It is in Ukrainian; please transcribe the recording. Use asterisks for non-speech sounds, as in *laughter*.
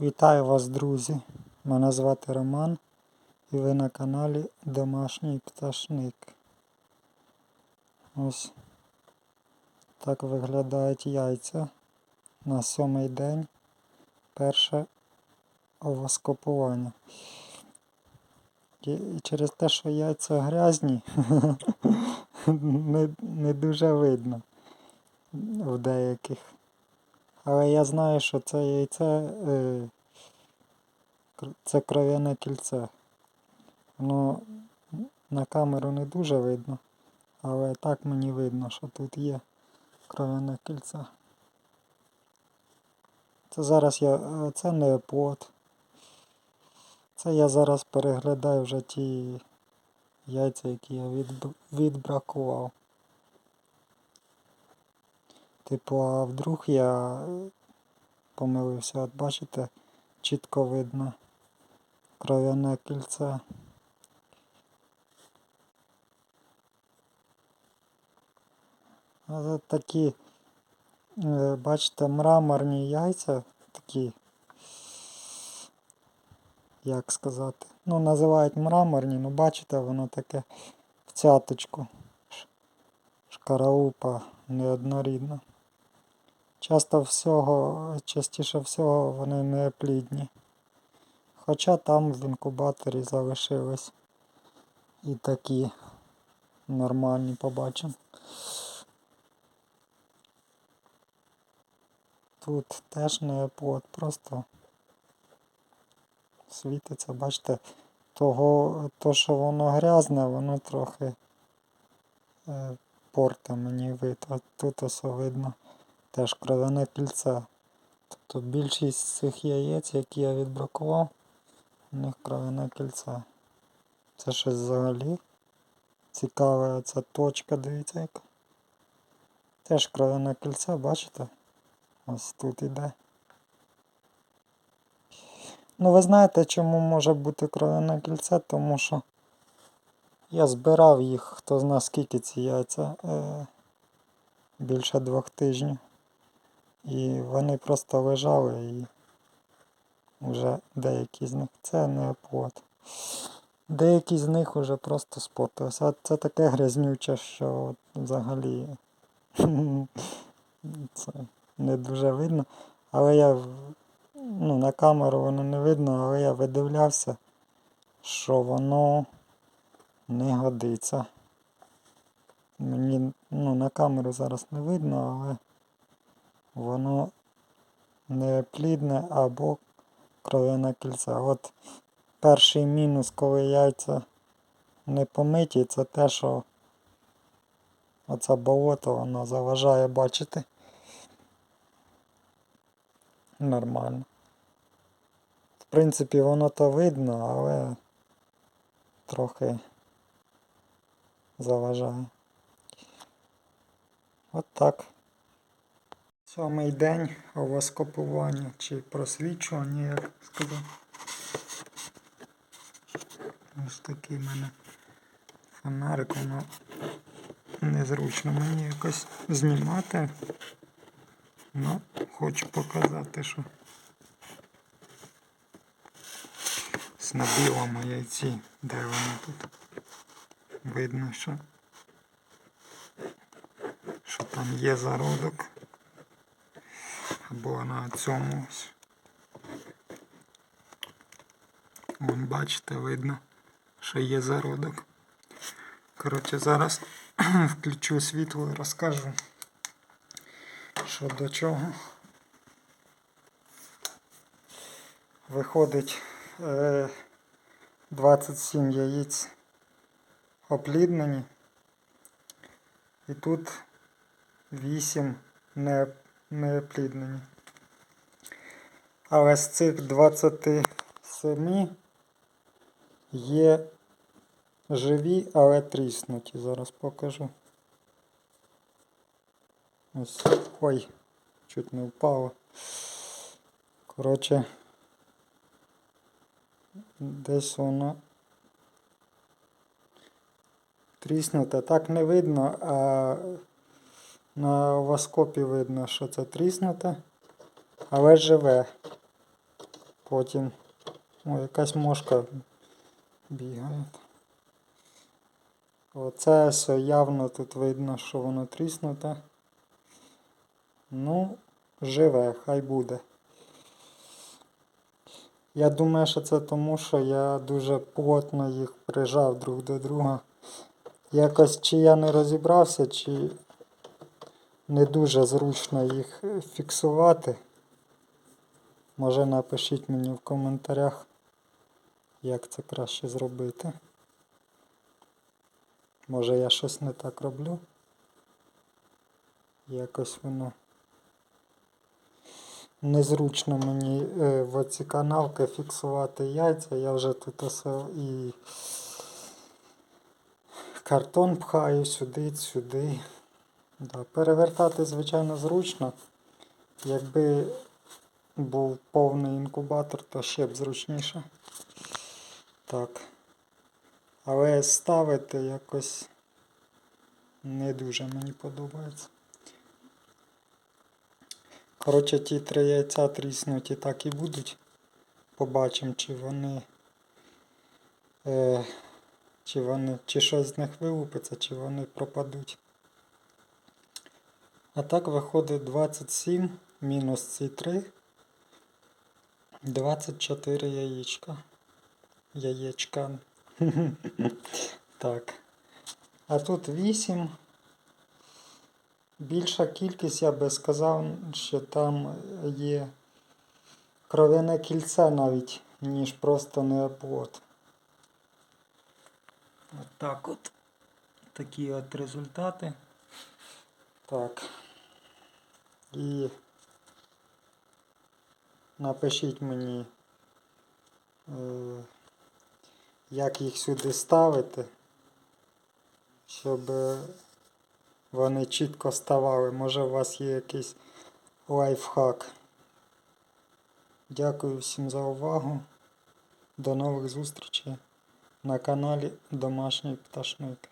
Вітаю вас, друзі! Мене звати Роман і ви на каналі Домашній Пташник. Ось так виглядають яйця на сьомий день перше овоскопування. І через те, що яйця грязні, *laughs* не дуже видно в деяких. Але я знаю, що це яйце е, це кров'яне кільце. Воно на камеру не дуже видно, але так мені видно, що тут є кров'яне кільце. Це зараз я. е, Це не плод. Це я зараз переглядаю вже ті яйця, які я відбракував. Типу, а вдруг я помилився, от бачите, чітко видно кров'яне кільце. Це такі, е, бачите, мраморні яйця, такі, як сказати, ну називають мраморні, ну бачите, воно таке в цяточку. Ш- Шкаралупа неоднорідна. Часто всього, частіше всього вони не. Хоча там в інкубаторі залишились і такі нормальні побачимо. Тут теж не плод, просто світиться, бачите, того, то, що воно грязне, воно трохи е, порте мені вид. А тут ось видно теж кров'яне кільце. Тобто більшість цих яєць, які я відбракував, у них кров'яне кільце. Це щось взагалі цікаве, ця точка, дивіться яка. Теж кров'яне кільце, бачите? Ось тут іде. Ну, ви знаєте, чому може бути кров'яне кільце? Тому що я збирав їх, хто зна скільки ці яйця. Е, більше двох тижнів. І вони просто лежали і вже деякі з них. Це не плод. Деякі з них вже просто спортилися. А це таке грязнюче, що взагалі *laughs* це не дуже видно. Але я ну, на камеру воно не видно, але я видивлявся, що воно не годиться. Мені ну, на камеру зараз не видно, але воно не плідне або кров'яне кільце. От перший мінус, коли яйця не помиті, це те, що оце болото воно заважає бачити. Нормально. В принципі, воно то видно, але трохи заважає. От так. Сьомий день овоскопування чи просвічування, як сказав. Ось такий в мене фонарик, воно незручно мені якось знімати. Ну, хочу показати, що з на яйці, де воно тут. Видно, що, що там є зародок. Або на цьому. Вон бачите, видно, що є зародок. Коротше, зараз *clears throat* включу світло і розкажу, що до чого. Виходить е, 27 яєць опліднені. І тут 8 не, не опліднені. Але з цих 27 є живі, але тріснуті. Зараз покажу. Ось. Ой, чуть не впало. Коротше, десь воно тріснуте. Так не видно, а на овоскопі видно, що це тріснуте, але живе. Потім о, якась мошка бігає. Оце все явно тут видно, що воно тріснуте. Ну, живе, хай буде. Я думаю, що це тому, що я дуже плотно їх прижав друг до друга. Якось чи я не розібрався, чи не дуже зручно їх фіксувати. Може напишіть мені в коментарях, як це краще зробити. Може я щось не так роблю. Якось воно незручно мені е, в оці канавки фіксувати яйця. Я вже тут осе і картон пхаю сюди, сюди. Да, перевертати, звичайно, зручно. Якби був повний інкубатор, то ще б зручніше. Так. Але ставити якось не дуже мені подобається. Коротше, ті три яйця тріснуті так і будуть. Побачимо, чи вони. Е, чи вони, чи щось з них вилупиться, чи вони пропадуть. А так виходить 27 мінус ці 3. 24 яєчка. Яєчка. *laughs* Так. А тут 8. Більша кількість, я би сказав, що там є кров'яне кільце навіть, ніж просто неоплод. От так от. Такі от результати. Так. І напишіть мені, е, як їх сюди ставити, щоб вони чітко ставали. Може у вас є якийсь лайфхак. Дякую всім за увагу. До нових зустрічей на каналі Домашній Пташник.